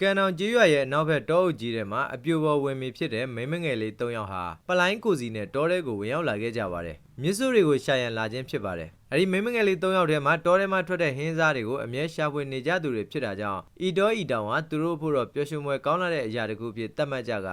ကန်အောင်ကျေးရွာရဲ့အနောက်ဘက်တောအုပ်ကြီးထဲမှာအပြိုပေါ်ဝင်မီဖြစ်တဲ့မိန်းမငယ်လေး၃ယောက်ဟာပလိုင်းကိုစီနဲ့တောထဲကိုဝင်ရောက်လာခဲ့ကြပါတယ်။မြစ်စုတွေကိုရှာရန်လာခြင်းဖြစ်ပါတယ်။အဲဒီမိန်းမငယ်လေး၃ယောက်ထဲမှာတောထဲမှာထွက်တဲ့ဟင်းစားတွေကိုအမြဲရှာဖွေနေကြသူတွေဖြစ်တာကြောင့်ဤတောဤတောင်ဟာသူတို့ဖို့တော့ပျော်ရွှင်ပွဲကောင်းလာတဲ့အရာတစ်ခုဖြစ်သတ်မှတ်ကြက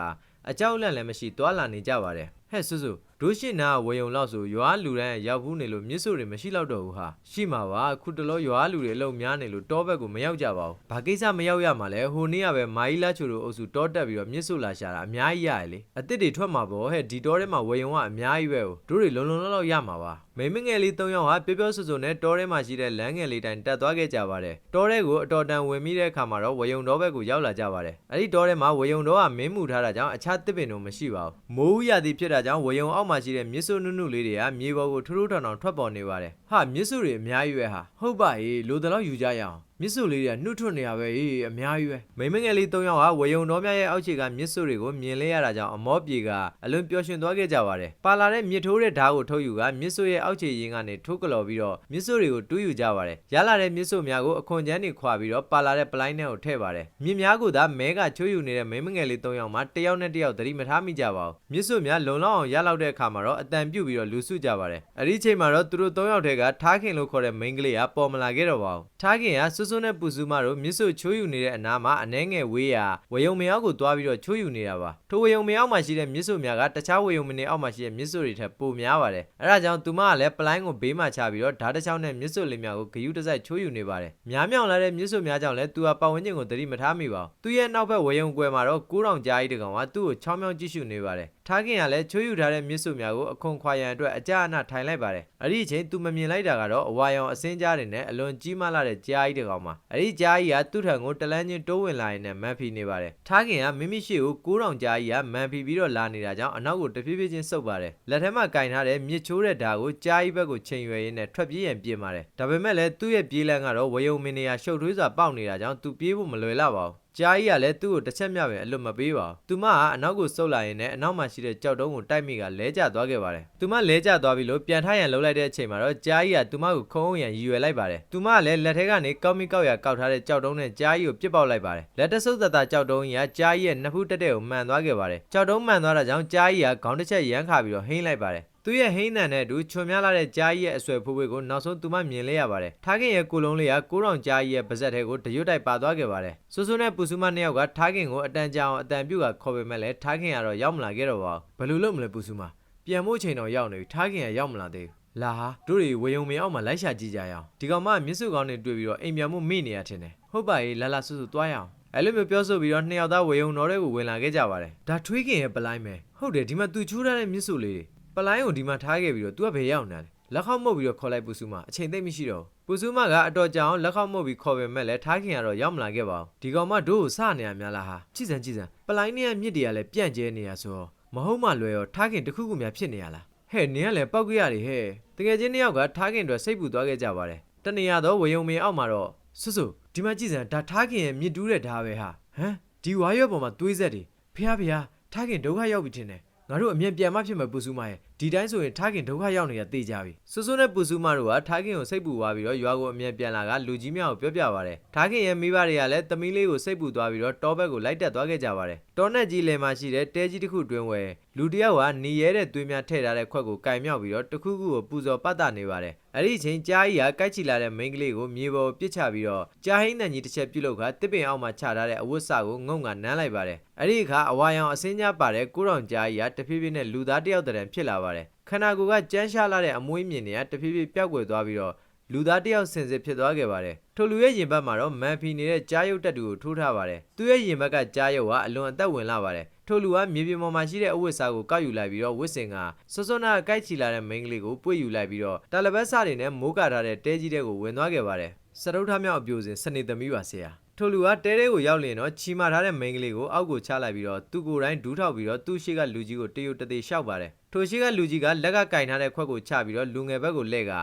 အကြောက်လန့်လည်းမရှိတွာလာနေကြပါတယ်။ဟဲ့ဆူဆူ ဒိုးရှင်နာဝေယုံလောက်ဆိုရွာလူတန်းရောက်ဘူးနေလို့မြစ်စုတွေမရှိတော့တော့ဘူးဟာရှိမှာပါအခုတလောရွာလူတွေအလုံးများနေလို့တောဘက်ကိုမရောက်ကြပါဘူးဘာကိစ္စမရောက်ရမှာလဲဟိုနေ့ကပဲမာကြီးလာချိုတို့အုပ်စုတောတက်ပြီးတော့မြစ်စုလာရှာတာအများကြီးရတယ်လေအစ်စ်တွေထွက်မှာပေါ့ဟဲ့ဒီတောထဲမှာဝေယုံကအများကြီးပဲတို့တွေလုံလုံလောက်လောက်ရမှာပါမိမငယ်လေး၃ယောက်ဟာပြောပြောဆိုဆိုနဲ့တောထဲမှာရှိတဲ့လမ်းငယ်လေးတိုင်းတက်သွားခဲ့ကြပါတယ်တောထဲကိုအတော်တန်ဝင်ပြီးတဲ့အခါမှာတော့ဝေယုံတောဘက်ကိုရောက်လာကြပါတယ်အဲ့ဒီတောထဲမှာဝေယုံတောကမင်းမှုထားတာကြောင့်အခြားတစ်ပင်တို့မရှိပါဘူးမိုးရသည်ဖြစ်တာကြောင့်ဝေယုံအောက်မှာရှိတဲ့မြစ်စုနုနုလေးတွေကမြေပေါ်ကိုထူးထူးထောင်ထောင်ထွက်ပေါ်နေပါတယ်ဟာမြစ်စုတွေအများကြီးပဲဟာဟုတ်ပါဟေလိုတလောက်ယူကြရအောင် မြစ်စုလေးတွေကနှုတ်ထွက်နေရပဲအေးအများကြီးပဲမိမငယ်လေး၃ယောက်ဟာဝေယုံတော်များရဲ့အောက်ခြေကမြစ်စုတွေကိုမြင်လဲရတာကြောင့်အမောပြေကအလွန်ပျော်ရွှင်သွားခဲ့ကြပါတယ်ပါလာတဲ့မြစ်ထိုးတဲ့ဓာတ်ကိုထုတ်ယူကမြစ်စုရဲ့အောက်ခြေရင်းကနေထိုးကလော်ပြီးတော့မြစ်စုတွေကိုတူးယူကြပါတယ်ရလာတဲ့မြစ်စုများကိုအခွန်ချမ်းတွေခွာပြီးတော့ပါလာတဲ့ပလိုင်းထဲကိုထည့်ပါတယ်မြစ်များကသာမဲကချိုးယူနေတဲ့မိမငယ်လေး၃ယောက်မှာတစ်ယောက်နဲ့တစ်ယောက်သတိမထားမိကြပါဘူးမြစ်စုများလုံလောက်အောင်ရလောက်တဲ့အခါမှာတော့အတန်ပြုတ်ပြီးတော့လူစုကြပါတယ်အဲ့ဒီချိန်မှာတော့သူတို့၃ယောက်တည်းကထားခင်လို့ခေါ်တဲ့မိန်းကလေးကပေါ်မလာခဲ့တော့ပါဘူးထားခင်ကစွတ်စွတ်နဲ့ပူစုမတို့မြစ်စုချိုးယူနေတဲ့အနားမှာအနှဲငယ်ဝေးရာဝေယုံမယောက်ကိုတွားပြီးတော့ချိုးယူနေတာပါထိုဝေယုံမယောက်မှာရှိတဲ့မြစ်စုများကတခြားဝေယုံမနေအောက်မှာရှိတဲ့မြစ်စုတွေထက်ပိုများပါတယ်အဲဒါကြောင့်သူမကလည်းပလိုင်းကိုဘေးမှာချပြီးတော့ဓာတ်တစ်ချောင်းနဲ့မြစ်စုလေးများကိုဂယုတစိုက်ချိုးယူနေပါတယ်များမြောင်လာတဲ့မြစ်စုများကြောင့်လည်းသူကပတ်ဝန်းကျင်ကိုသတိမထားမိပါဘူးသူရဲ့နောက်ဘက်ဝေယုံကွယ်မှာတော့ကိုးတောင်ကြားကြီးတကောင်ကသူ့ကိုချောင်းမြောင်းကြည့်ရှုနေပါတယ် ထားခင်ကလည်းချိုးယူထားတဲ့မြစ်စုများကိုအခွန်ခွာရန်အတွက်အကြအနထိုင်လိုက်ပါတယ်အဲ့ဒီအချိန်သူမမြင်လိုက်တာကတော့အဝါရောင်အစင်းကြားတွေနဲ့အလွန်ကြီးမားလာတဲ့ကြားကြီးတကောင်ပါအဲ့ဒီကြားကြီးကသူ့ထံကိုတလန်းချင်းတိုးဝင်လာရင်နဲ့မန်ဖီနေပါတယ်ထားခင်ကမိမိရှိကိုကိုးတောင်ကြားကြီးကမန်ဖီပြီးတော့လာနေတာကြောင့်အနောက်ကိုတဖြည်းဖြည်းချင်းဆုပ်ပါတယ်လက်ထဲမှာကင်ထားတဲ့မြစ်ချိုးတဲ့ဓာတ်ကိုကြားကြီးဘက်ကိုချိန်ရွယ်ရင်းနဲ့ထွက်ပြေးရန်ပြင်ပါတယ်ဒါပေမဲ့လည်းသူ့ရဲ့ပြေးလန်းကတော့ဝယုံမင်းနေရရှုပ်ထွေးစွာပေါက်နေတာကြောင့်သူပြေးဖို့မလွယ်တော့ပါဘူးကြားကြီးကလည်းသူ့ကိုတစ်ချက်မျှပဲအလွတ်မပေးပါဘူး။သူမကအနောက်ကိုဆုတ်လာရင်လည်းအနောက်မှာရှိတဲ့ကြောက်တုံးကိုတိုက်မိကလဲကျသွားခဲ့ပါတယ်။သူမလဲကျသွားပြီလို့ပြန်ထားရန်လှုပ်လိုက်တဲ့အချိန်မှာတော့ကြားကြီးကသူမကိုခုံအောင်ရန်ရည်ရွယ်လိုက်ပါတယ်။သူမကလည်းလက်ထဲကနေကောက်မိကောက်ရကောက်ထားတဲ့ကြောက်တုံးနဲ့ကြားကြီးကိုပြစ်ပေါက်လိုက်ပါတယ်။လက်တဆုပ်သက်သာကြောက်တုံးကြီးကကြားကြီးရဲ့နှစ်ဖူးတက်တဲ့ကိုမှန်သွားခဲ့ပါတယ်။ကြောက်တုံးမှန်သွားတာကြောင့်ကြားကြီးကခေါင်းတစ်ချက်ရမ်းခါပြီးတော့ဟိမ့်လိုက်ပါတယ် သူရဲ့ဟိန်းနံနဲ့အတူချွန်များလာတဲ့ကြားကြီးရဲ့အဆွဲဖိုးဖွေးကိုနောက်ဆုံးသူမမြင်လဲရပါတယ်။ထားခင်ရဲ့ကိုလုံးလေးကကိုးတောင်ကြားကြီးရဲ့ပါဇက်ထဲကိုတရွတ်တိုက်ပါသွားခဲ့ပါတယ်။ဆူဆူနဲ့ပူဆူမနှစ်ယောက်ကထားခင်ကိုအတန်ကြာအောင်အတန်ပြုတ်ကခေါ်ပေမဲ့လည်းထားခင်ကတော့ရောက်မလာခဲ့တော့ပါဘူး။ဘယ်လိုလုပ်မလဲပူဆူမ။ပြန်မို့ချိန်တော့ရောက်နေပြီထားခင်ကရောက်မလာသေးဘူး။လာဟာတို့တွေဝေယုံမင်းအောက်မှာလိုက်ရှာကြည့်ကြရအောင်ဒီကောင်မမြစ်စုကောင်းနဲ့တွေ့ပြီးတော့အိမ်ပြန်မှုမိနေရထင်တယ်ဟုတ်ပါရဲ့လာလာဆူဆူသွားရအောင်အဲ့လိုမျိုးပြောဆိုပြီးတော့နှစ်ယောက်သားဝေယုံတော်တွေကိုဝင်လာခဲ့ကြပါတယ်ဒါထွေးခင်ရဲ့ပလိုင်းပဲဟုတ်တယ်ဒီမှာသူချိုးထားတဲ့မြစ်စုလေးတွေ ပလိုင်းကိုဒီမှာထားခဲ့ပြီးတော့ तू ကဘယ်ရောက်နေလဲလက်ခောက်မှုတ်ပြီးတော့ခေါ်လိုက်ပူစုမအချိန်သိမ့်မရှိတော့ပူစုမကအတော်ကြာအောင်လက်ခောက်မှုတ်ပြီးခေါ်ပေမဲ့လည်းထားခင်ကတော့ရောက်မလာခဲ့ပါဘူးဒီကောင်မတို့ကိုစနေရများလားဟာကြည်စံကြည်စံပလိုင်းနဲ့မြစ်တွေကလည်းပြန့်ကျဲနေရဆိုတော့မဟုတ်မှလွယ်ရောထားခင်တစ်ခုခုများဖြစ်နေရလားဟဲ့နင်ကလည်းပောက်ကြရတယ်ဟဲ့တကယ်ချင်းနှစ်ယောက်ကထားခင်အတွက်စိတ်ပူသွားခဲ့ကြပါတယ်တနေရတော့ဝေယုံမင်းအောက်မှာတော့ဆွဆွဒီမှာကြည်စံဒါထားခင်ရဲ့မြစ်တူးတဲ့ဓာပဲဟာဟမ်ဒီဝါရွက်ပေါ်မှာသွေးဆက်တွေဖះဖះထားခင်ဒုက္ခရောက်ပြီထင်တယ် ငါတို့အမြင်ပြန်မှဖြစ်မယ်ပူစုမရဲ့ဒီတိုင်းဆိုရင်ထားခင်ဒုက္ခရောက်နေတာသိကြပြီစွစွနဲ့ပူစုမတို့ကထားခင်ကိုစိတ်ပူသွားပြီးတော့ရွာကိုအမြင်ပြန်လာကလူကြီးများကိုပြောပြပါတယ်ထားခင်ရဲ့မိဘတွေကလည်းသမီးလေးကိုစိတ်ပူသွားပြီးတော့တောဘက်ကိုလိုက်တက်သွားခဲ့ကြပါတယ်တောနဲ့ကြီးလယ်မှာရှိတဲ့တဲကြီးတစ်ခုတွင်ဝဲလူတယောက်ကနေရဲတဲ့သွေးများထည့်ထားတဲ့ခွက်ကိုကင်မြောက်ပြီးတော့တစ်ခုခုကိုပူဇော်ပတ်တာနေပါတယ်အဲ့ဒီအချိန်ကြားကြီးကကိုက်ချီလာတဲ့မိန်းကလေးကိုမြေပေါ်ပစ်ချပြီးတော့ကြားဟိန်းတန်ကြီးတစ်ချက်ပြုတ်လုခါတစ်ပင်အောက်မှာချထားတဲ့အဝတ်စကိုငုံကနမ်းလိုက်ပါတယ်အဲ့ဒီအခါအဝါရောင်အစင်းကြားပါတဲ့ကိုရောင်ကြားကြီးကတဖြည်းဖြည်းနဲ့လူသားတစ်ယောက်တည်းဖြစ်လာပါတယ်ခန္ဓာကိုယ်ကကြမ်းရှားလာတဲ့အမွှေးမြင်တွေကတဖြည်းဖြည်းပျောက်ကွယ်သွားပြီးတော့လူသားတစ်ယောက်ဆင်စစ်ဖြစ်သွားခဲ့ပါတယ်ထိုလူရဲ့ရင်ဘတ်မှာတော့မန်ဖီနေတဲ့ကြားရုပ်တက်တူကိုထိုးထားပါတယ်သူရဲ့ရင်ဘတ်ကကြားရုပ်ကအလွန်အသက်ဝင်လာပါတယ် ထိုလူကမြေပြင်ပေါ်မှာရှိတဲ့အဝတ်စားကိုကောက်ယူလိုက်ပြီးတော့ဝစ်စင်ကစောစောနာကိုက်ချီလာတဲ့မိန်းကလေးကိုပွေ့ယူလိုက်ပြီးတော့တာလဘတ်စားတွေနဲ့မိုးကာထားတဲ့တဲကြီးတဲ့ကိုဝင်သွားခဲ့ပါတယ်စရုပ်ထားမြောက်အပြိုစင်စနေသမီးပါဆရာထိုလူကတဲတဲကိုရောက်လင်တော့ချီမာထားတဲ့မိန်းကလေးကိုအောက်ကိုချလိုက်ပြီးတော့သူ့ကိုယ်တိုင်ဒူးထောက်ပြီးတော့သူ့ရှိကလူကြီးကိုတရုတ်တသေးရှောက်ပါတယ်ထိုရှိကလူကြီးကလက်ကကင်ထားတဲ့ခွက်ကိုချပြီးတော့လူငယ်ဘက်ကိုလှည့်က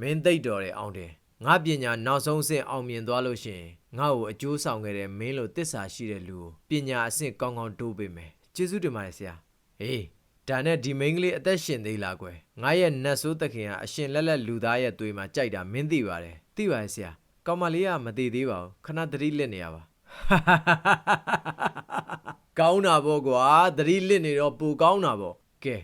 မင်းသိတ်တော်တယ်အောင်တယ်ငါပညာနောက်ဆုံးအဆင့်အောင်မြင်သွားလို့ရှိရင် ငါ့ကိုအကျိုးဆောင်ခဲ့တဲ့မင်းလိုတစ္ဆာရှိတဲ့လူကိုပညာအဆင့်ကောင်းကောင်းတိုးပေးမယ်ကျေးဇူးတင်ပါတယ်ဆရာဟေးဒါနဲ့ဒီမိန်းကလေးအသက်ရှင်သေးလားကွယ်ငါရဲ့နတ်ဆိုးသခင်ကအရှင်လက်လက်လူသားရဲ့သွေးမှာကြိုက်တာမင်းသိပါတယ်သိပါတယ်ဆရာကောင်မလေးကမသေးသေးပါဘူးခဏသတိလက်နေရပါဟကောင်းတာပေါ့ကွာသတိလစ်နေတော့ပူကောင်းတာပေါ့ကဲ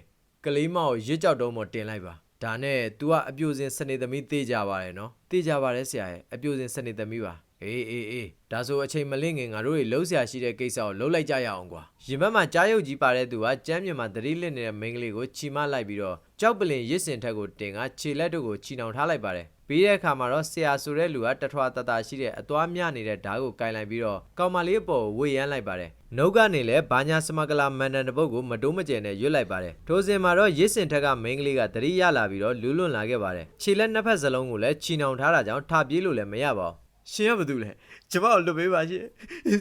ကလေးမကိုရစ်ကြောက်တုံးမတင်လိုက်ပါဒါနဲ့ तू ကအပြိုစင်စနေသမီးတေးကြပါတယ်နော်တေးကြပါတယ်ဆရာရဲ့အပြိုစင်စနေသမီးပါ အေးအေးအေးဒါဆိုအချိန်မလင့်ငင်ငါတို့တွေလှုပ်ရှားရှိတဲ့ကိစ္စကိုလှုပ်လိုက်ကြရအောင်ကွာရင်ဘက်မှာကြားရုပ်ကြီးပါတဲ့သူကကျမ်းမြင်မှာသတိလစ်နေတဲ့မိန်းကလေးကိုချီမလိုက်ပြီးတော့ကြောက်ပလင်ရစ်စင်ထက်ကိုတင်ကခြေလက်တို့ကိုချီနှောင်ထားလိုက်ပါတယ်ပြီးတဲ့အခါမှာတော့ဆရာဆိုတဲ့လူကတထွာတတာရှိတဲ့အသွားမြနေတဲ့ဓာတ်ကိုကင်လိုက်ပြီးတော့ကောင်မလေးအပေါ်ကိုဝေယမ်းလိုက်ပါတယ်နှုတ်ကနေလည်းဘာညာစမကလာမန်တန်တစ်ပုတ်ကိုမတိုးမကျယ်နဲ့ရွတ်လိုက်ပါတယ်ထိုစဉ်မှာတော့ရစ်စင်ထက်ကမိန်းကလေးကသတိရလာပြီးတော့လူးလွန်လာခဲ့ပါတယ်ခြေလက်နှစ်ဖက်စလုံးကိုလည်းချီနှောင်ထားတာကြောင့်ထပြေးလို့လည်းမရပါဘူး ရှင်ကဘာတူလဲကျမကိုလွတ်ပေးပါရှင်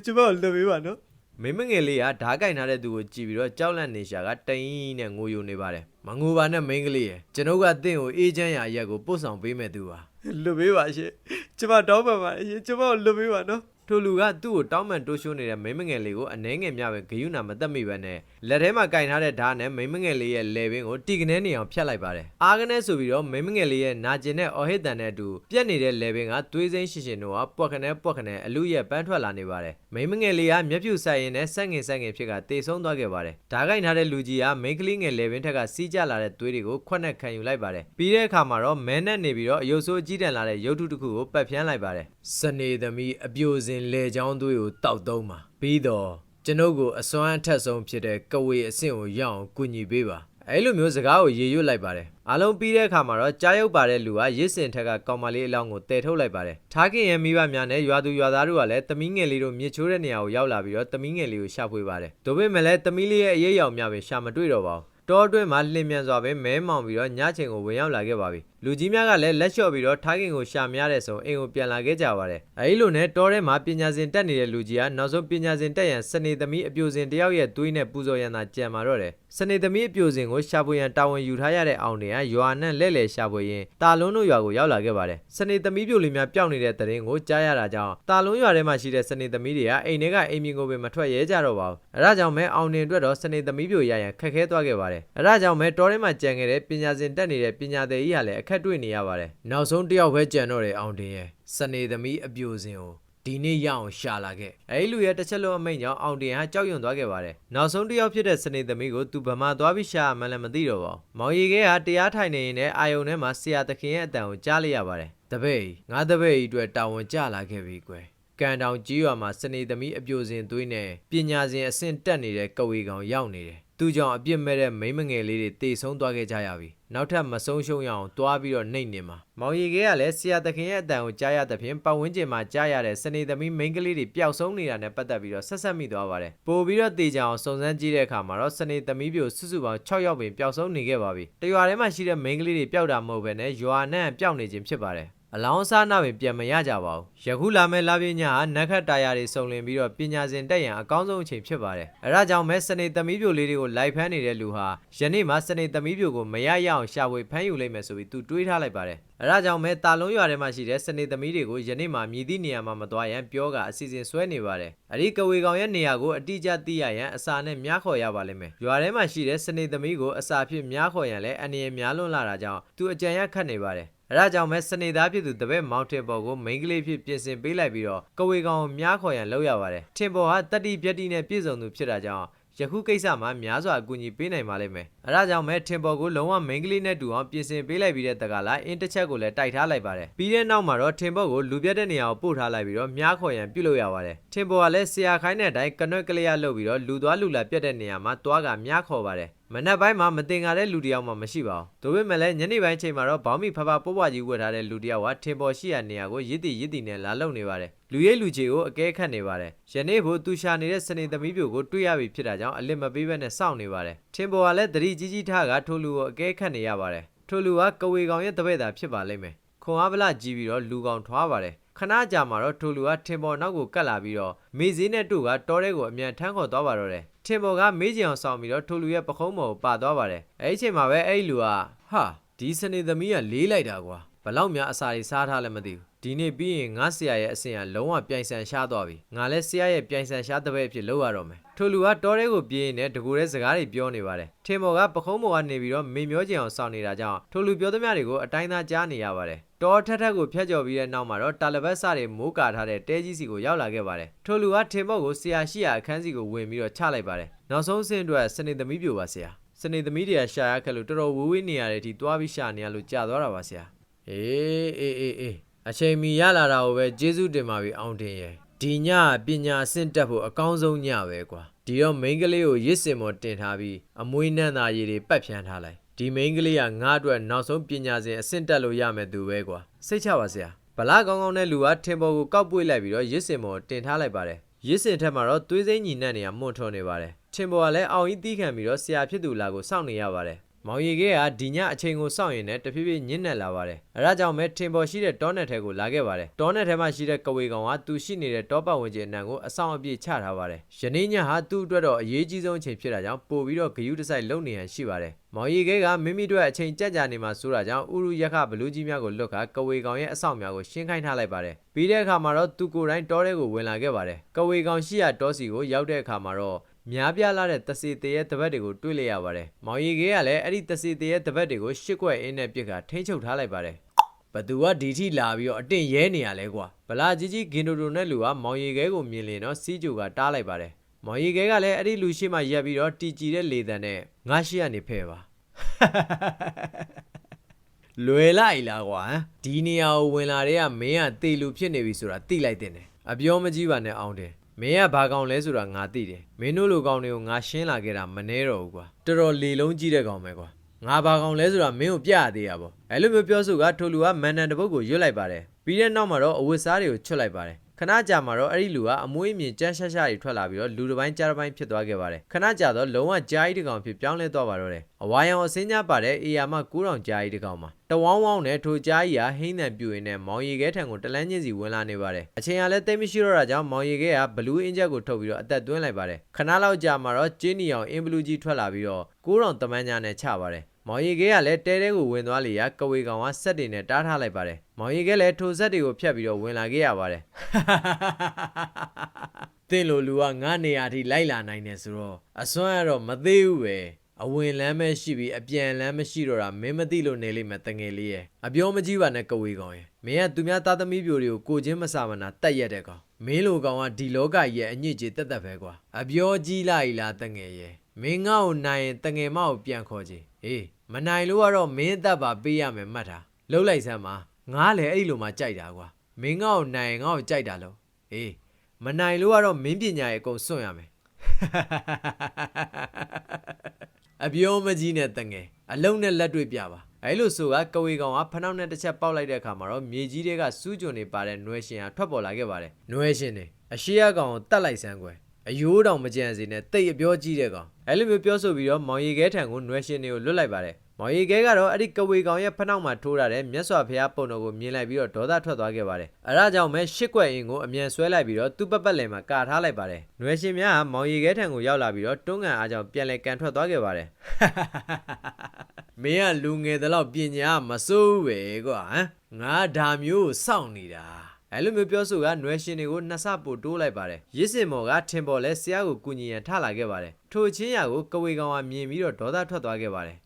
ကျမကိုလွတ်ပေးပါနော်မင်းမငယ်လေးကဓားကင်ထားတဲ့သူကိုကြည့်ပြီးတော့ကြောက်လန့်နေရှာကတိန်နဲ့ငိုယိုနေပါတယ်မငိုပါနဲ့မင်းကလေးရယ်ကျွန်ုပ်ကတင့်ကိုအေးချမ်းရာရက်ကိုပို့ဆောင်ပေးမယ်သူပါလွတ်ပေးပါရှင်ကျမတောင်းပန်ပါရှင်ကျမကိုလွတ်ပေးပါနော် ထိုလူကသူ့ကိုတောင်းပန်တိုးရှိုးနေတဲ့မင်းမငယ်လေးကိုအနှဲငယ်မြပဲဂယုနာမတက်မိပဲနဲ့လက်ထဲမှာကင်ထားတဲ့ဓာတ်နဲ့မင်းမငယ်လေးရဲ့လေပင်ကိုတီကနေနေအောင်ဖြတ်လိုက်ပါတယ်အားကနေဆိုပြီးတော့မင်းမငယ်လေးရဲ့နာကျင်တဲ့အော်ဟစ်တန်နဲ့အတူပြက်နေတဲ့လေပင်ကသွေးစိမ်းရှင်ရှင်တို့ကပွက်ခနဲပွက်ခနဲအလူရဲ့ပန်းထွက်လာနေပါတယ်မိန်းမငယ်လေးကမျက်ဖြူဆိုင်ရင်နဲ့ဆက်ငင်ဆက်ငင်ဖြစ်ကတေဆုံးသွားခဲ့ပါတယ်ဓာတ်ကင်ထားတဲ့လူကြီးကမိန်းကလေးငယ်လေပင်ထက်ကစီးကျလာတဲ့သွေးတွေကိုခွက်နဲ့ခံယူလိုက်ပါတယ်ပြီးတဲ့အခါမှာတော့မဲနဲ့နေပြီးတော့အယုတ်ဆိုးအကြီးတန်းလာတဲ့ရုပ်ထုတစ်ခုကိုပတ်ဖြန်းလိုက်ပါတယ်စနေသမီးအပြိုစင်လေချောင်းသွေးကိုတောက်သုံးပါပြီးတော့ကျွန်ုပ်ကိုအစွမ်းအထက်ဆုံးဖြစ်တဲ့ကဝေအဆင့်ကိုရအောင်ကူညီပေးပါအဲ့လိုမျိုးစကားကိုရေရွတ်လိုက်ပါတယ်အားလုံးပြီးတဲ့အခါမှာတော့ကြားရုပ်ပါတဲ့လူကရစ်စင်ထက်ကကောင်မလေးအလောင်းကိုတည်ထုတ်လိုက်ပါတယ်ထားခင်ရဲ့မိဘများနဲ့ရွာသူရွာသားတို့ကလည်းတမီးငယ်လေးတို့မြစ်ချိုးတဲ့နေရာကိုရောက်လာပြီးတော့တမီးငယ်လေးကိုရှာဖွေပါတယ်ဒါပေမဲ့လည်းတမီးလေးရဲ့အရေးအယောင်များပဲရှာမတွေ့တော့ပါဘူးတောအတွင်းမှာလျင်မြန်စွာပဲမဲမောင်ပြီးတော့ညချိန်ကိုဝင်ရောက်လာခဲ့ပါပြီ လူကြီးများကလည်းလက်လျှော့ပြီးတော့ထားခင်ကိုရှာမရတဲ့ဆိုအိမ်ကိုပြန်လာခဲ့ကြပါတယ်အဲဒီလိုနဲ့တောထဲမှာပညာစဉ်တက်နေတဲ့လူကြီးကနောက်ဆုံးပညာစဉ်တက်ရန်စနေသမီးအပြိုစဉ်တယောက်ရဲ့သွေးနဲ့ပူဇော်ရန်သာကြံမာတော့တယ်စနေသမီးအပြိုစဉ်ကိုရှာဖွေရန်တာဝန်ယူထားရတဲ့အောင်တွေကရွာနဲ့လဲ့လဲရှာဖွေရင်တာလုံးတို့ရွာကိုရောက်လာခဲ့ပါတယ်စနေသမီးပြိုလေးများပျောက်နေတဲ့တရင်ကိုကြားရတာကြောင့်တာလုံးရွာထဲမှာရှိတဲ့စနေသမီးတွေကအိမ်ထဲကအိမ်မြင်ကိုပဲမထွက်ရဲကြတော့ပါဘူးအဲဒါကြောင့်မဲအောင်နေအတွက်တော့စနေသမီးပြိုရရန်ခက်ခဲသွားခဲ့ပါတယ်အဲဒါကြောင့်မဲတောထဲမှာကြံခဲ့တဲ့ပညာစဉ်တက်နေတဲ့ပညာသည်ကြီးဟာလည်းအခက်တွေ့နေရပါတယ်နောက်ဆုံးတစ်ယောက်ပဲကြံတော့တယ်အောင်တင်ရဲ့စနေသမီးအပြိုစဉ်ကိုဒီနေ့ရအောင်ရှာလာခဲ့အဲဒီလူရဲ့တစ်ချက်လုံးအမိန့်ကြောင့်အောင်တင်ဟာကြောက်ရွံ့သွားခဲ့ပါတယ်နောက်ဆုံးတစ်ယောက်ဖြစ်တဲ့စနေသမီးကိုသူဗမာသွားပြီးရှာမှလည်းမသိတော့ပါဘူးမောင်ရီခဲကတရားထိုင်နေရင်လည်းအာယုံထဲမှာဆရာသခင်ရဲ့အတန်ကိုကြားလိုက်ရပါတယ်တပည့်ငါတပည့်ကြီးအတွက်တာဝန်ကျလာခဲ့ပြီကွယ်ကန်တောင်ကြီးရွာမှာစနေသမီးအပြိုစင်သွေးနဲ့ပညာစဉ်အဆင့်တက်နေတဲ့ကဝေကောင်ရောက်နေတယ် သူကြောင့်အပြစ်မဲ့တဲ့မိန်းမငယ်လေးတွေတေဆုံးသွားခဲ့ကြရပြီနောက်ထပ်မဆုံးရှုံးရအောင်တွားပြီးတော့နှိမ့်နေမှာမောင်ရီခဲကလည်းဆရာသခင်ရဲ့အတန်ကိုကြားရတဲ့ဖြင့်ပတ်ဝန်းကျင်မှာကြားရတဲ့စနေသမီးမိန်းကလေးတွေပျောက်ဆုံးနေတာနဲ့ပတ်သက်ပြီးတော့ဆက်ဆက်မိသွားပါတယ်ပို့ပြီးတော့တေချာအောင်စုံစမ်းကြည့်တဲ့အခါမှာတော့စနေသမီးပြိုစုစုပေါင်း6ယောက်ပင်ပျောက်ဆုံးနေခဲ့ပါပြီတရွာထဲမှာရှိတဲ့မိန်းကလေးတွေပျောက်တာမဟုတ်ဘဲနဲ့ရွာနဲ့ပျောက်နေခြင်းဖြစ်ပါတယ် အလောင်းစားနာပင်ပြန်မရကြပါဘူးယခုလာမယ့်လပြည့်ညဟာနက်ခတ်တာယာတွေစုံလင်ပြီးတော့ပညာစဉ်တက်ရန်အကောင်းဆုံးအချိန်ဖြစ်ပါတယ်အဲဒါကြောင့်မဲစနေသမီးပြိုလေးတွေကိုလိုက်ဖမ်းနေတဲ့လူဟာယနေ့မှစနေသမီးပြိုကိုမရရအောင်ရှာဖွေဖမ်းယူလိုက်မယ်ဆိုပြီးသူတွေးထားလိုက်ပါတယ်အဲဒါကြောင့်မဲတာလုံးရွာထဲမှာရှိတဲ့စနေသမီးတွေကိုယနေ့မှမြည်သည့်နေရာမှာမသွားရန်ပြောကအစီအစဉ်ဆွဲနေပါတယ်အဒီကဝေကောင်ရဲ့နေရာကိုအတိအကျသိရရန်အစာနဲ့မြားခေါ်ရပါလိမ့်မယ်ရွာထဲမှာရှိတဲ့စနေသမီးကိုအစာဖြစ်မြားခေါ်ရန်လည်းအနေနဲ့များလွန်းလာတာကြောင့်သူအကြံရခတ်နေပါတယ် အဲဒါကြောင့်မဲစနေသားဖြစ်သူတပည့်မောင်တင်ပေါ်ကိုမိန်းကလေးဖြစ်ပြင်ဆင်ပေးလိုက်ပြီးတော့ကဝေကောင်ကိုမြားခေါ်ရန်လုပ်ရပါတယ်ထင်ပေါ်ဟာတတိပြက်တိနဲ့ပြည့်စုံသူဖြစ်တာကြောင့်ယခုကိစ္စမှာများစွာအကူအညီပေးနိုင်ပါလိမ့်မယ်အဲဒါကြောင့်မဲထင်ပေါ်ကိုလုံးဝမိန်းကလေးနဲ့တူအောင်ပြင်ဆင်ပေးလိုက်ပြီးတဲ့တကလားအင်းတစ်ချက်ကိုလည်းတိုက်ထားလိုက်ပါတယ်ပြီးတဲ့နောက်မှာတော့ထင်ပေါ်ကိုလူပြတ်တဲ့နေရာကိုပို့ထားလိုက်ပြီးတော့မြားခေါ်ရန်ပြုလုပ်ရပါတယ်ထင်ပေါ်ကလည်းဆရာခိုင်းတဲ့အတိုင်းကနွက်ကလေးရလုပ်ပြီးတော့လူသွားလူလာပြတ်တဲ့နေရာမှာတွားကမြားခေါ်ပါတယ် မနက်ပိုင်းမှာမတင်ကားတဲ့လူတစ်ယောက်မှမရှိပါဘူး။ဒါပေမဲ့လည်းညနေပိုင်းချိန်မှာတော့ဘောင်းမီဖဖပိုးပွားကြီးဝတ်ထားတဲ့လူတစ်ယောက်ကထင်ပေါ်ရှိရနေရာကိုရစ်တီရစ်တီနဲ့လာလုံနေပါတယ်။လူရဲလူချေကိုအကဲခတ်နေပါတယ်။ယနေ့ဖို့သူရှာနေတဲ့စနေသမီးပြိုကိုတွေ့ရပြီဖြစ်တာကြောင့်အလစ်မပေးဘဲနဲ့စောင့်နေပါတယ်။ထင်ပေါ်ကလည်းသတိကြီးကြီးထားကထိုလူကိုအကဲခတ်နေရပါတယ်။ထိုလူကကဝေကောင်ရဲ့တပည့်သားဖြစ်ပါလိမ့်မယ်။ခွန်အားဗလာကြီးပြီးတော့လူကောင်ထွားပါတယ်။ခဏကြာမှာတော့ထိုလူကထင်ပေါ်နောက်ကိုကတ်လာပြီးတော့မေစည်းနဲ့တို့ကတောထဲကိုအမြန်ထမ်းခေါ်သွားပါတော့တယ် ထင်ပေါ်ကမေးကြံအောင်ဆောင်ပြီးတော့ထိုလူရဲ့ပခုံးပေါ်ကိုပါသွားပါတယ်အဲ့ဒီအချိန်မှာပဲအဲ့ဒီလူကဟာဒီစနေသမီးကလေးလိုက်တာကွာဘလောက်များအစာတွေစားထားလဲမသိဘူးဒီနေ့ပြီးရင်ငါဆရာရဲ့အစင်ကလုံးဝပြိုင်ဆန်ရှားသွားပြီငါလည်းဆရာရဲ့ပြိုင်ဆန်ရှားတဲ့ဘက်အဖြစ်လုပ်ရတော့မယ်ထိုလူကတောထဲကိုပြေးနေတကူတဲ့စကားတွေပြောနေပါတယ်ထင်ပေါ်ကပခုံးပေါ်ကနေပြီးတော့မေမျောကျင်အောင်ဆောင်နေတာကြောင့်ထိုလူပြောသမျှတွေကိုအတိုင်းသားကြားနေရပါတယ် တောထက်ထက်ကိုဖျက်ကျော်ပြီးတဲ့နောက်မှာတော့တာလဘတ်စတွေမိုးကာထားတဲ့တဲကြီးစီကိုရောက်လာခဲ့ပါတယ်ထိုလူကထင်မော့ကိုဆရာရှိရာအခန်းစီကိုဝင်ပြီးတော့ချလိုက်ပါတယ်နောက်ဆုံးဆင့်အတွက်စနေသမီးပြိုပါဆရာစနေသမီးတွေကရှာရခက်လို့တော်တော်ဝေးဝေးနေရတဲ့အထိတွားပြီးရှာနေရလို့ကြာသွားတာပါဆရာအေးအေးအေးအေးအချိန်မီရလာတာကိုပဲကျေးဇူးတင်ပါပြီအောင်တင်ရဲ့ဒီညပညာအဆင့်တက်ဖို့အကောင်းဆုံးညပဲကွာဒီတော့မိန်းကလေးကိုရစ်စင်မော်တင်ထားပြီးအမွေးနှမ်းသားရည်တွေပတ်ဖြန်းထားလိုက် ဒီမိန်းကလေးကငါ့အတွက်နောက်ဆုံးပညာစဉ်အဆင့်တက်လို့ရမယ်သူပဲကွာစိတ်ချပါစရာဗလာကောင်းကောင်းနဲ့လူကထင်ပေါ်ကိုကောက်ပွေ့လိုက်ပြီးတော့ရစ်စင်ပေါ်တင်ထားလိုက်ပါတယ်ရစ်စင်ထက်မှာတော့သွေးစိမ့်ညီနှံ့နေရမွန့်ထွန်းနေပါတယ်ထင်ပေါ်ကလည်းအောင်ကြီးတီးခံပြီးတော့ဆရာဖြစ်သူလာကိုစောင့်နေရပါတယ် မောင်ရီကကဒီညအချိန်ကိုစောင့်ရင်လည်းတဖြည်းဖြည်းညှင်းနဲ့လာပါတယ်အဲဒါကြောင့်ပဲထင်ပေါ်ရှိတဲ့တောနယ်ထဲကိုလာခဲ့ပါတယ်တောနယ်ထဲမှာရှိတဲ့ကဝေကောင်ကသူရှိနေတဲ့တောပတ်ဝန်းကျင်အနံကိုအဆောင်အပြည့်ချထားပါတယ်ယနေ့ညဟာသူ့အတွက်တော့အရေးကြီးဆုံးအချိန်ဖြစ်တာကြောင့်ပို့ပြီးတော့ဂယုတစိုက်လုံနေရန်ရှိပါတယ်မောင်ရီကကမိမိတို့အချိန်ကြက်ကြနေမှာဆိုတာကြောင့်ဥရုရက်ခဘလူးကြီးများကိုလွတ်ခါကဝေကောင်ရဲ့အဆောင်များကိုရှင်းခိုင်းထားလိုက်ပါတယ်ပြီးတဲ့အခါမှာတော့သူကိုယ်တိုင်တောထဲကိုဝင်လာခဲ့ပါတယ်ကဝေကောင်ရှိရတောစီကိုရောက်တဲ့အခါမှာတော့ များပြားလာတဲ့တစီတရဲ့တပတ်တွေကိုတွေ့လိုက်ရပါတယ်။မောင်ရီကကလည်းအဲ့ဒီတစီတရဲ့တပတ်တွေကိုရှစ်ခွက်အင်းနဲ့ပြစ်ကထိန်းချုပ်ထားလိုက်ပါတယ်။ဘသူကဒီထိလာပြီးတော့အတင်ရဲနေရလဲကွာ။ဗလာကြီးကြီးဂင်ဒိုဒိုနဲ့လူကမောင်ရီကဲကိုမြင်လင်တော့စီးကြိုကတားလိုက်ပါတယ်။မောင်ရီကဲကလည်းအဲ့ဒီလူရှိမှရက်ပြီးတော့တီကြည်တဲ့လေတံနဲ့ငါရှိရနေဖဲပါ။လွယ်လိုက်လားကွာဟမ်ဒီနေရာကိုဝင်လာတဲ့ကမင်းကတေလူဖြစ်နေပြီဆိုတာသိလိုက်တဲ့နဲ့အပြောမကြီးပါနဲ့အောင်တယ် မင်းကဘာကောင်လဲဆိုတာငါသိတယ်မင်းတို့လိုကောင်တွေကိုငါရှင်းလာခဲ့တာမနှဲတော့ဘူးကွာတော်တော်လေလုံးကြီးတဲ့ကောင်ပဲကွာငါဘာကောင်လဲဆိုတာမင်းကိုပြရသေးရပေါ့အဲ့လိုမျိုးပြောဆိုကထိုလူကမန်နန်တစ်ပုတ်ကိုရွတ်လိုက်ပါတယ်ပြီးတဲ့နောက်မှာတော့အဝတ်စားတွေကိုချွတ်လိုက်ပါတယ်ခဏကြာမှာတော့အဲ့ဒီလူကအမွေးမြင်ကြမ်းရှားရှားတွေထွက်လာပြီးတော့လူတစ်ပိုင်းကြားတစ်ပိုင်းဖြစ်သွားခဲ့ပါတယ်ခဏကြာတော့လုံးဝကြားကြီးတစ်ကောင်ဖြစ်ပြောင်းလဲသွားပါတော့တယ်အဝါရောင်အစင်းညာပါတဲ့အေယာမ9000ကြားကြီးတစ်ကောင်မှာတဝောင်းဝောင်းနဲ့ထိုကြားကြီးဟာဟိမ့်တန်ပြူရင်းနဲ့မောင်ရီခဲထံကိုတလန်းချင်းစီဝင်လာနေပါတယ်အချိန်ကလည်းတိတ်မရှိတော့တာကြောင့်မောင်ရီခဲကဘလူးအင်ဂျက်ကိုထုတ်ပြီးတော့အသက်သွင်းလိုက်ပါတယ်ခဏလောက်ကြာမှာတော့ကျင်းနီအောင်အင်ဘလူးကြီးထွက်လာပြီးတော့9000တမန်းညာနဲ့ချပါတယ် မောင်ရီခဲကလည်းတဲတဲကိုဝင်သွားလေရာကဝေကောင်ကဆက်တွေနဲ့တားထားလိုက်ပါတယ်။မောင်ရီခဲလည်းထိုဆက်တွေကိုဖျက်ပြီးတော့ဝင်လာခဲ့ရပါတယ်။တင်းလိုလူကငါနေရာထိလိုက်လာနိုင်တယ်ဆိုတော့အစွမ်းကတော့မသေးဘူးပဲ။အဝင်လမ်းပဲရှိပြီးအပြန်လမ်းမရှိတော့တာမင်းမသိလို့နေလိမ့်မယ်တငယ်လေးရဲ့အပြောမကြီးပါနဲ့ကဝေကောင်ရဲ့မင်းကသူများသားသမီးပြိုတွေကိုကိုချင်းမဆမနာတက်ရက်တဲ့ကောင်မင်းလိုကောင်ကဒီလောကကြီးရဲ့အညစ်အကြေးတက်တက်ပဲကွာအပြောကြီးလိုက်လားတငယ်ရဲ့ မင်းငါ့ကိုနိုင်ရင်တငယ်မကိုပြန်ခေါ်ချင်ဟေးမနိုင်လို့ကတော့မင်းအသက်ပါပေးရမယ်မှတ်တာလှုပ်လိုက်စမ်းပါငါလည်းအဲ့လိုမှကြိုက်တာကွာမင်းငါ့ကိုနိုင်ရင်ငါ့ကိုကြိုက်တာလို့ဟေးမနိုင်လို့ကတော့မင်းပညာရဲ့အကုန်စွန့်ရမယ်အပြောမကြီးနဲ့တငယ်အလုံးနဲ့လက်တွေ့ပြပါအဲလိုဆိုကကဝေကောင်ကဖနှောက်နဲ့တစ်ချက်ပေါက်လိုက်တဲ့အခါမှာတော့မြေကြီးတွေကစူးကြွနေပါတဲ့နွယ်ရှင်ဟာထွက်ပေါ်လာခဲ့ပါတယ်နွယ်ရှင်တွေအရှိရကောင်ကိုတတ်လိုက်စမ်းကွယ် အယိုးတောင်မကြံစေနဲ့တိတ်အပြောကြီးတဲ့ကောင်အဲလိုမျိုးပြောဆိုပြီးတော့မောင်ရီခဲထံကိုနွယ်ရှင်တွေကိုလွတ်လိုက်ပါတယ်မောင်ရီခဲကတော့အဲ့ဒီကဝေကောင်ရဲ့ဖနှောက်မှာထိုးရတဲ့မြတ်စွာဘုရားပုံတော်ကိုမြင်လိုက်ပြီးတော့ဒေါသထွက်သွားခဲ့ပါတယ်အဲဒါကြောင့်ပဲရှစ်ကွက်အင်းကိုအမြန်ဆွဲလိုက်ပြီးတော့သူ့ပတ်ပတ်လည်မှာကာထားလိုက်ပါတယ်နွယ်ရှင်များကမောင်ရီခဲထံကိုရောက်လာပြီးတော့တွန်းကန်အားကြောင့်ပြန်လဲကန်ထွက်သွားခဲ့ပါတယ်မင်းကလူငယ်တလောက်ပညာမစိုးဘူးပဲကွာဟမ်ငါဒါမျိုးကိုစောင့်နေတာ အဲ့လိုမျိုးပြောဆိုကနွယ်ရှင်တွေကိုနှစ်ဆပို့တိုးလိုက်ပါတယ်ရစ်စင်မော်ကထင်ပေါ်လဲဆရာကိုကူညီရန်ထလာခဲ့ပါတယ်ထိုချင်းရာကိုကဝေကောင်ကမြင်ပြီးတော့ဒေါသထွက်သွားခဲ့ပါတယ်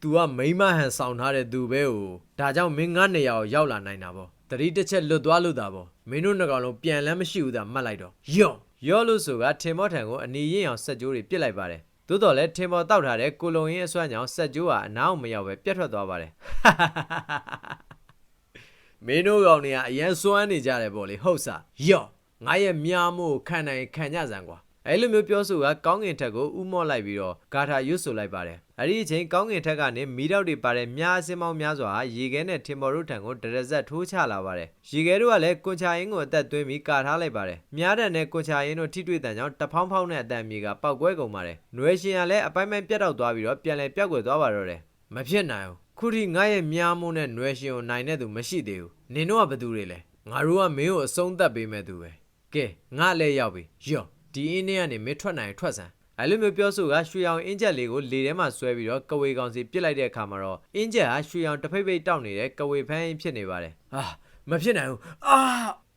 तू ကမိမဟန်ဆောင်ထားတဲ့သူပဲဟိုဒါကြောင့်မင်းငါနေရာကိုရောက်လာနိုင်တာပေါ့တတိတစ်ချက်လွတ်သွားလို့တာပေါ့မင်းတို့နှစ်ကောင်လုံးပြန်လန်းမရှိဘူးသာမှတ်လိုက်တော့ယော့ယော့လို့ဆိုကထင်မော့ထံကိုအနီရင်အောင်ဆက်ကြိုးတွေပြစ်လိုက်ပါတယ်သို့တော်လည်းထင်ပေါ်တောက်ထားတဲ့ကိုလုံရင်းအစွမ်းကြောင့်ဆက်ကြိုးဟာအနားအောင်မရောက်ပဲပြတ်ထွက်သွားပါတယ် မင်းတို့ကောင်တွေကအရန်စွမ်းနေကြတယ်ပေါ့လေဟုတ်စားယော့ငါရဲ့မြားမို့ခံနိုင်ခံကြစမ်းကွာအဲ့လိုမျိုးပြောဆိုကကောင်းကင်ထက်ကိုဥမော့လိုက်ပြီးတော့ဂါထာရွတ်ဆိုလိုက်ပါတယ်အဲ့ဒီအချိန်ကောင်းကင်ထက်ကနေမီးတောက်တွေပါတဲ့မြားအစင်းမောင်းများစွာဟာရေခဲနဲ့ထင်ပေါ်တို့ထံကိုဒရဇက်ထိုးချလာပါတယ်ရေခဲတို့ကလည်းကွန်ချာရင်းကိုအသက်သွင်းပြီးကာထားလိုက်ပါတယ်မြားတန်နဲ့ကွန်ချာရင်းတို့ထိတွေ့တန်ကြောင့်တဖောင်းဖောင်းနဲ့အတန်မြေကပောက်ကွဲကုန်ပါတယ်နွယ်ရှင်ကလည်းအပိုင်းပိုင်းပြတ်တောက်သွားပြီးတော့ပြန်လည်ပြောက်ကွယ်သွားပါတော့တယ်မဖြစ်နိုင်ဘူး ခုထိငါရဲ့မြားမိုးနဲ့နွယ်ရှင်ကိုနိုင်တဲ့သူမရှိသေးဘူးနင်တို့ကဘယ်သူတွေလဲငါတို့ကမင်းကိုအဆုံးသတ်ပေးမဲ့သူပဲကဲငါလည်းရောက်ပြီယော့ဒီအင်းထဲကနေမင်းထွက်နိုင်ရင်ထွက်စမ်းအဲ့လိုမျိုးပြောဆိုကရွှေအောင်အင်းချက်လေးကိုလေထဲမှာဆွဲပြီးတော့ကဝေကောင်စီပြစ်လိုက်တဲ့အခါမှာတော့အင်းချက်ဟာရွှေအောင်တစ်ဖိတ်ဖိတ်တောက်နေတဲ့ကဝေဖန်းရင်ဖြစ်နေပါတယ်ဟာမဖြစ်နိုင်ဘူးအာ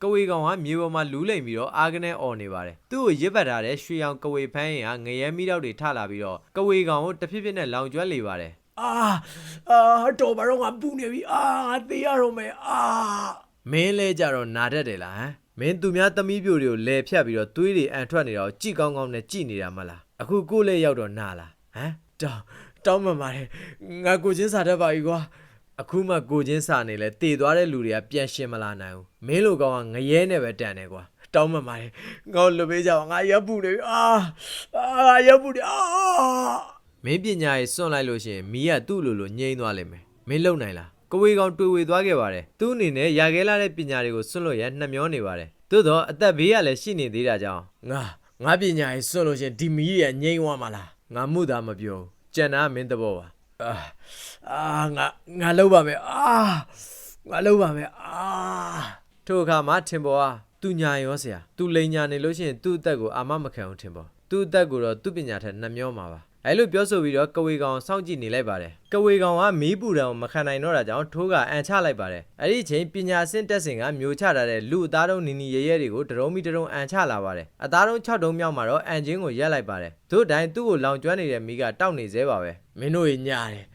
ကဝေကောင်ကမြေပေါ်မှာလူးလိမ်ပြီးတော့အာကနေអော်နေပါတယ်သူ့ကိုရစ်ပတ်ထားတဲ့ရွှေအောင်ကဝေဖန်းရင်ဟာငရဲမိတော့တွေထလာပြီးတော့ကဝေကောင်ကိုတဖြည်းဖြည်းနဲ့လောင်ကျွမ်းလေပါတယ် အာအာတော်ပါတော့ငါပူနေပြီအာငါသေးရတော့မယ်အာမင်းလဲကြတော့နာတတ်တယ်လားဟမ်မင်းသူများသမီးပြိုတွေကိုလဲဖြတ်ပြီးတော့သွေးတွေအန်ထွက်နေတာကိုကြည်ကောင်းကောင်းနဲ့ကြည်နေတာမလားအခုကိုယ်လဲရောက်တော့နာလားဟမ်တောင်းတောင်းမှန်ပါတယ်ငါကိုချင်းစားတတ်ပါပြီကွာအခုမှကိုချင်းစာနေလဲတည်သွားတဲ့လူတွေကပြန်ရှင်းမလာနိုင်ဘူးမင်းလိုကောင်ကငရဲနဲ့ပဲတန်တယ်ကွာတောင်းမှန်ပါတယ်ငါ့ကိုလွတ်ပေးကြပါငါရပ်ပူနေပြီအာအာငါရပ်ပူနေအာ မင်းပညာရေးစွန့်လိုက်လို့ရှရင်မီးကသူ့လိုလိုငြိမ့်သွားလိမ့်မယ်မင်းလုံနိုင်လားကဝေကောင်တွေ့ဝေသွားခဲ့ပါတယ်သူ့အနေနဲ့ရာခဲလာတဲ့ပညာတွေကိုစွန့်လို့ရနှမျောနေပါတယ်သို့တော့အသက်ဘေးကလည်းရှိနေသေးတာကြောင့်ငါငါပညာရေးစွန့်လို့ရှရင်ဒီမီးရငိမ့်သွားမှာလားငါမှုသာမပြောဘူးကြံတာကမင်းတဘောပါအာအာငါငါလောက်ပါမယ်အာငါလောက်ပါမယ်အာထိုအခါမှာထင်ပေါ်ဟာသူညာရောဆရာသူလိန်ညာနေလို့ရှိရင်သူ့အသက်ကိုအာမမခံအောင်ထင်ပေါ်သူ့အသက်ကိုတော့သူ့ပညာထက်နှမျောမှာပါ အဲလိုပြောဆိုပြီးတော့ကဝေကောင်စောင့်ကြည့်နေလိုက်ပါတယ်ကဝေကောင်ကမီးပူတံကိုမခံနိုင်တော့တာကြောင့်ထိုးကအန်ချလိုက်ပါတယ်အဲ့ဒီအချိန်ပညာစင်တက်စင်ကမျိုးချထားတဲ့လူအသားတုံးနီနီရဲရဲတွေကိုတရုံးမီတရုံးအန်ချလာပါတယ်အသားတုံး6တုံးမြောက်မှာတော့အန်ချင်းကိုရက်လိုက်ပါတယ်တို့တိုင်းသူ့ကိုလောင်ကျွမ်းနေတဲ့မီးကတောက်နေသေးပါပဲမင်းတို့ရညာတယ်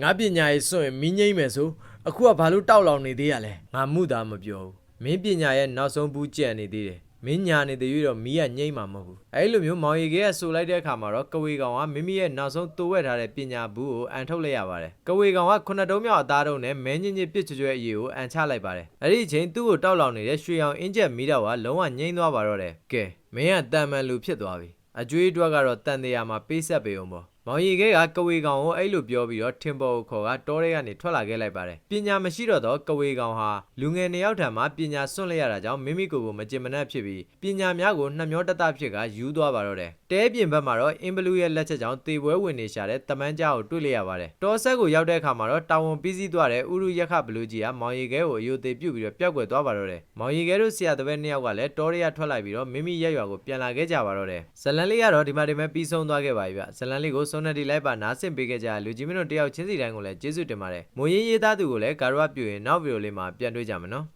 ငါပညာရေးစွန့်ရင်မီးငိမ့်မယ်ဆိုအခုကဘာလို့တောက်လောင်နေသေးရလဲငါမှုသားမပြောဘူးမင်းပညာရဲ့နောက်ဆုံးဘူးကြံနေသေးတယ် မင်းညာနေတဲ့ရွေးတော့မီးကငိမ့်မှာမဟုတ်ဘူးအဲ့လိုမျိုးမောင်ရီကဲကဆူလိုက်တဲ့အခါမှာတော့ကဝေကောင်ကမိမိရဲ့နောက်ဆုံးတိုးဝက်ထားတဲ့ပညာဘူးကိုအန်ထုတ်လိုက်ရပါတယ်ကဝေကောင်ကခုနှစ်တုံးမြောက်အသားတုံးနဲ့မဲညင်ညင်ပြစ်ချွတ်ချွတ်အရေကိုအန်ချလိုက်ပါတယ်အဲ့ဒီအချိန်သူ့ကိုတောက်လောင်နေတဲ့ရွှေအောင်အင်းချက်မီးတော့ကလုံးဝငိမ့်သွားပါတော့တယ်ကဲမင်းကတန်မန်လူဖြစ်သွားပြီအကျွေးအတွက်ကတော့တန်တရားမှာပေးဆက်ပေအောင်ပေါ့ မောင်ရီကဲကကဝေကောင်ကိုအဲ့လိုပြောပြီးတော့ထင်ပေါ်ကိုခေါ်ကတောထဲကနေထွက်လာခဲ့လိုက်ပါတယ်ပညာမရှိတော့တော့ကဝေကောင်ဟာလူငယ်နှစ်ယောက်ထံမှာပညာစွန့်လိုက်ရတာကြောင့်မိမိကိုယ်ကိုမကြင်မနှက်ဖြစ်ပြီးပညာများကိုနှမျောတတဖြစ်ကယူသွားပါတော့တယ်တဲပြင်ဘက်မှာတော့အင်ဘလူရဲ့လက်ချက်ကြောင့်တေပွဲဝင်နေရှာတဲ့တမန်ကြားကိုတွေ့လိုက်ရပါတယ်တောဆက်ကိုရောက်တဲ့အခါမှာတော့တာဝန်ပြီးစီးသွားတဲ့ဥရုရက်ခဘလူကြီးကမောင်ရီကဲကိုအယုသေးပြုတ်ပြီးတော့ပျောက်ကွယ်သွားပါတော့တယ်မောင်ရီကဲတို့ဆရာတပည့်နှစ်ယောက်ကလည်းတောရဲကထွက်လိုက်ပြီးတော့မိမိရက်ရွာကိုပြန်လာခဲ့ကြပါတော့တယ်ဇလန်လေးကတော့ဒီမှာဒီမဲ့ပြီးဆုံးသွားခဲ့ပါပြီဗျဇလန်လေးကိုစုံနေတီလိုက်ပါနားဆင်ပေးခဲ့ကြတဲ့လူကြီးမင်းတို့တယောက်ချင်းစီတိုင်းကိုလည်းကျေးဇူးတင်ပါတယ်မွေရင်းရေးသားသူကိုလည်းဂါရဝပြုရင်နောက်ဗီဒီယိုလေးမှာပြန်တွေ့ကြမယ်နော်